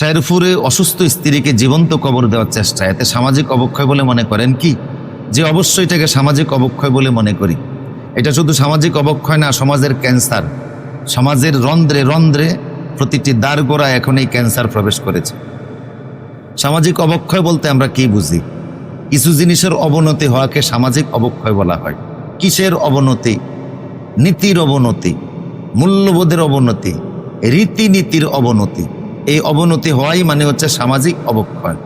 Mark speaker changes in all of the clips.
Speaker 1: শায়রপুরে অসুস্থ স্ত্রীকে জীবন্ত কবর দেওয়ার চেষ্টা। এতে সামাজিক অবক্ষয় বলে মনে করেন কি? যে অবশ্যই এটাকে সামাজিক অবক্ষয় বলে মনে করি। এটা শুধু সামাজিক অবক্ষয় না, সমাজের ক্যান্সার। সমাজের রন্ধ্রে রন্ধ্রে প্রতিটি দ্বার গোড়া এখন এই ক্যান্সার প্রবেশ করেছে। সামাজিক অবক্ষয় বলতে আমরা কি বুঝি? কিছু জিনিসের অবনতি হওয়াকে সামাজিক অবক্ষয় বলা হয়। কিসের অবনতি? নীতির অবনতি। মূল্যবোধের অবনতি। রীতিনীতির অবনতি। এই অবনতি হওয়াই মানে হচ্ছে সামাজিক অবক্ষয়।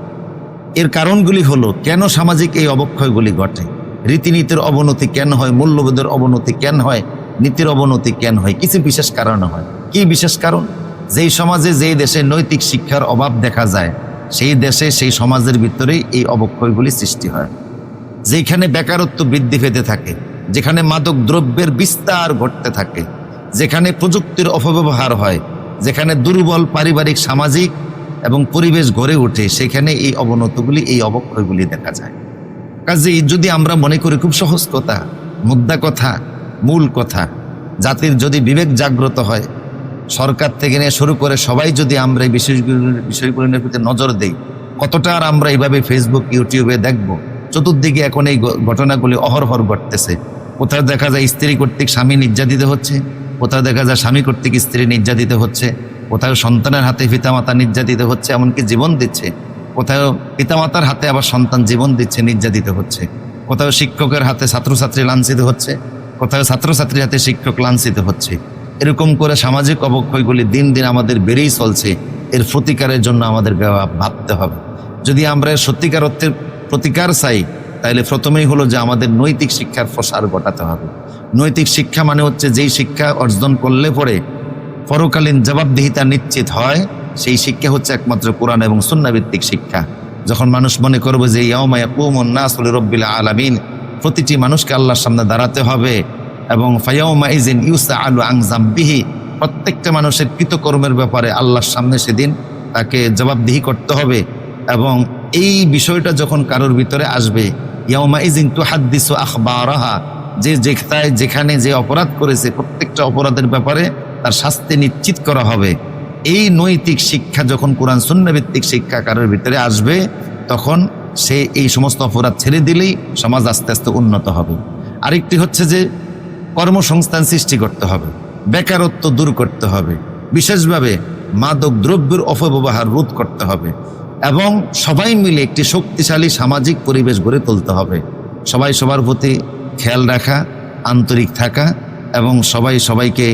Speaker 1: এর কারণগুলি হলো, কেন সামাজিক এই অবক্ষয়গুলি ঘটে? রীতিনীতির অবনতি কেন হয়? মূল্যবোধের অবনতি কেন হয়? নীতির অবনতি কেন হয়? কিছু বিশেষ কারণ হয়। কি বিশেষ কারণ? যেই সমাজে যেই দেশে নৈতিক শিক্ষার অভাব দেখা যায়, সেই দেশে সেই সমাজের ভিতরেই এই অবক্ষয়গুলি সৃষ্টি হয়। যেখানে বেকারত্ব বৃদ্ধি পেতে থাকে, যেখানে মাদক দ্রব্যের বিস্তার ঘটতে থাকে, যেখানে প্রযুক্তির অপব্যবহার হয় যেখানে দুর্বল পারিবারিক, সামাজিক এবং পরিবেশ গড়ে ওঠে, সেখানে এই অবনতগুলি, এই অবক্ষয়গুলি দেখা যায়। কাজেই যদি আমরা মনে করি খুব সহজ কথা, মুদ্রা কথা, মূল কথা, জাতির যদি বিবেক জাগ্রত হয়, সরকার থেকে নিয়ে শুরু করে সবাই যদি আমরা এই বিষয়গুলি বিষয়গুলির প্রতি নজর দেই, কতটা আর আমরা এইভাবে ফেসবুক ইউটিউবে দেখব? চতুর্দিকে এখন এই ঘটনাগুলি অহরহর ঘটতেছে। কোথাও দেখা যায় স্ত্রী কর্তৃক স্বামী নির্যাতিত হচ্ছে কোথাও দেখা যায় স্বামী কর্তৃক স্ত্রী নির্যাতিত হচ্ছে কোথাও সন্তানের হাতে পিতামাতা নির্যাতিত হচ্ছে, এমনকি জীবন দিচ্ছে। কোথাও পিতামাতার হাতে আবার সন্তান জীবন দিচ্ছে, নির্যাতিত হচ্ছে। কোথাও শিক্ষকের হাতে ছাত্রছাত্রী লাঞ্ছিত হচ্ছে কোথাও ছাত্রছাত্রীর হাতে শিক্ষক লাঞ্ছিত হচ্ছে। এরকম করে সামাজিক অবক্ষয়গুলি দিন দিন আমাদের বেড়েই চলছে। এর প্রতিকারের জন্য আমাদের ভাবতে হবে। যদি আমরা সত্যিকার অর্থের প্রতিকার চাই তাহলে প্রথমেই হলো যে আমাদের নৈতিক শিক্ষার প্রসার ঘটাতে হবে। নৈতিক শিক্ষা মানে হচ্ছে যেই শিক্ষা অর্জন করলে পরে পরকালীন জবাবদিহিতা নিশ্চিত হয়, সেই শিক্ষা হচ্ছে একমাত্র কোরআন এবং সুন্নাভিত্তিক শিক্ষা। যখন মানুষ মনে করবে যে ইয়ামায়া কুমন্নাসুল রব্বিল আলামিন, প্রতিটি মানুষকে আল্লাহর সামনে দাঁড়াতে হবে এবং ফায়াউমা ইজিন ইউসা আলু আংজাম্বিহি প্রত্যেকটা মানুষের কৃতকর্মের ব্যাপারে আল্লাহর সামনে সেদিন তাকে জবাবদিহি করতে হবে এবং এই বিষয়টা যখন কারোর ভিতরে আসবে ইয়াউমা ইজিন তু হাদ্দিসু আখবারাহা। যে যেখানে যেখানে যে অপরাধ করেছে, প্রত্যেকটা অপরাধের ব্যাপারে তার শাস্তি নিশ্চিত করা হবে। এই নৈতিক শিক্ষা যখন কোরআন শূন্যভিত্তিক শিক্ষা কারোর ভিতরে আসবে, তখন সে এই সমস্ত অপরাধ ছেড়ে দিলেই সমাজ আস্তে আস্তে উন্নত হবে। আরেকটি হচ্ছে যে, কর্মসংস্থান সৃষ্টি করতে হবে, বেকারত্ব দূর করতে হবে। বিশেষভাবে মাদক দ্রব্যের অপব্যবহার রোধ করতে হবে। এবং সবাই মিলে একটি শক্তিশালী সামাজিক পরিবেশ গড়ে তুলতে হবে। সবাই সবার প্রতি খেয়াল রাখা, আন্তরিক থাকা এবং সবাই সবাইকে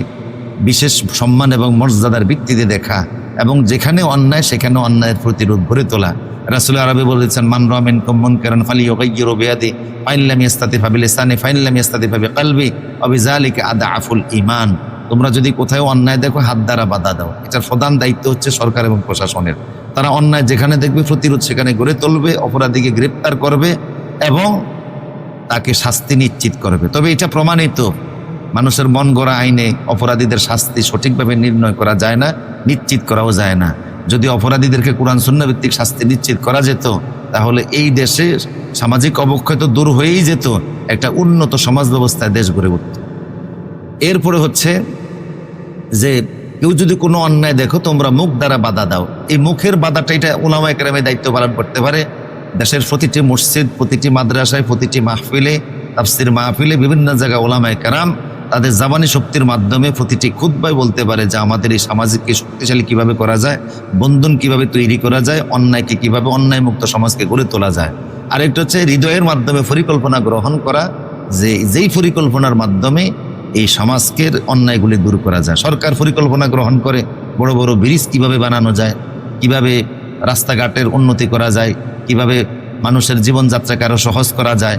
Speaker 1: বিশেষ সম্মান এবং মর্যাদার ভিত্তিতে দেখা এবং যেখানে অন্যায় সেখানে অন্যায়ের প্রতিরোধ গড়ে তোলা। রাসুল আরবি বলেছেন, মান রমেন কম্মন কেরন ফালি ওগাইয়িরু বিয়াদি ফাইনলাম ইয়াস্তাতি ফাবিল ইসানি ফাইনলাম ইয়াস্তাতি ফাবি কালবি অবিজালিকে আদা আফুল ইমান তোমরা যদি কোথাও অন্যায় দেখো, হাত দ্বারা বাধা দাও। এটার প্রধান দায়িত্ব হচ্ছে সরকার এবং প্রশাসনের। তারা অন্যায় যেখানে দেখবে, প্রতিরোধ সেখানে গড়ে তুলবে, অপরাধীকে গ্রেপ্তার করবে এবং তাকে শাস্তি নিশ্চিত করবে। তবে এটা প্রমাণিত। মানুষের মন গড়া আইনে অপরাধীদের শাস্তি সঠিকভাবে নির্ণয় করা যায় না, নিশ্চিত করাও যায় না। যদি অপরাধীদেরকে কোরআন শূন্যভিত্তিক শাস্তি নিশ্চিত করা যেত, তাহলে এই দেশে সামাজিক অবক্ষয় তো দূর হয়েই যেত, একটা উন্নত সমাজ ব্যবস্থায় দেশ গড়ে উঠত। এরপরে হচ্ছে যে কেউ যদি কোনো অন্যায় দেখো, তোমরা মুখ দ্বারা বাধা দাও। এই মুখের বাধাটা এটা ওলামা একরামে দায়িত্ব পালন করতে পারে। দেশের প্রতিটি মসজিদ, প্রতিটি মাদ্রাসায়, প্রতিটি মাহফিলে, তাফসির মাহফিলে বিভিন্ন জায়গায় ওলামায় কারাম তাদের জাবানি শক্তির মাধ্যমে প্রতিটি খুদ্ায় বলতে পারে যে আমাদের এই সামাজিককে শক্তিশালী কীভাবে করা যায়, বন্ধন কীভাবে তৈরি করা যায়, অন্যায়কে কীভাবে অন্যায় মুক্ত সমাজকে গড়ে তোলা যায়। আরেকটা হচ্ছে হৃদয়ের মাধ্যমে পরিকল্পনা গ্রহণ করা, যে যেই পরিকল্পনার মাধ্যমে এই সমাজকে অন্যায়গুলি দূর করা যায়। সরকার পরিকল্পনা গ্রহণ করে বড় বড় ব্রিজ কীভাবে বানানো যায়, কীভাবে রাস্তাঘাটের উন্নতি করা যায়, কীভাবে মানুষের জীবনযাত্রাকে আরও সহজ করা যায়।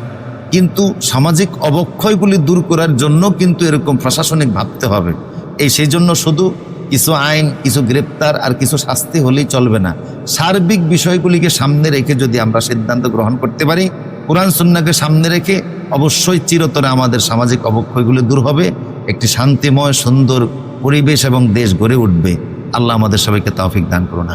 Speaker 1: কিন্তু সামাজিক অবক্ষয়গুলি দূর করার জন্য কিন্তু এরকম প্রশাসনিক ভাবতে হবে। এই সেই জন্য শুধু কিছু আইন, কিছু গ্রেপ্তার আর কিছু শাস্তি হলেই চলবে না। সার্বিক বিষয়গুলিকে সামনে রেখে যদি আমরা সিদ্ধান্ত গ্রহণ করতে পারি কোরআন সুন্নাকে সামনে রেখে অবশ্যই চিরতরে আমাদের সামাজিক অবক্ষয়গুলো দূর হবে। একটি শান্তিময়, সুন্দর পরিবেশ এবং দেশ গড়ে উঠবে। আল্লাহ আমাদের সবাইকে তাফিক দান করুন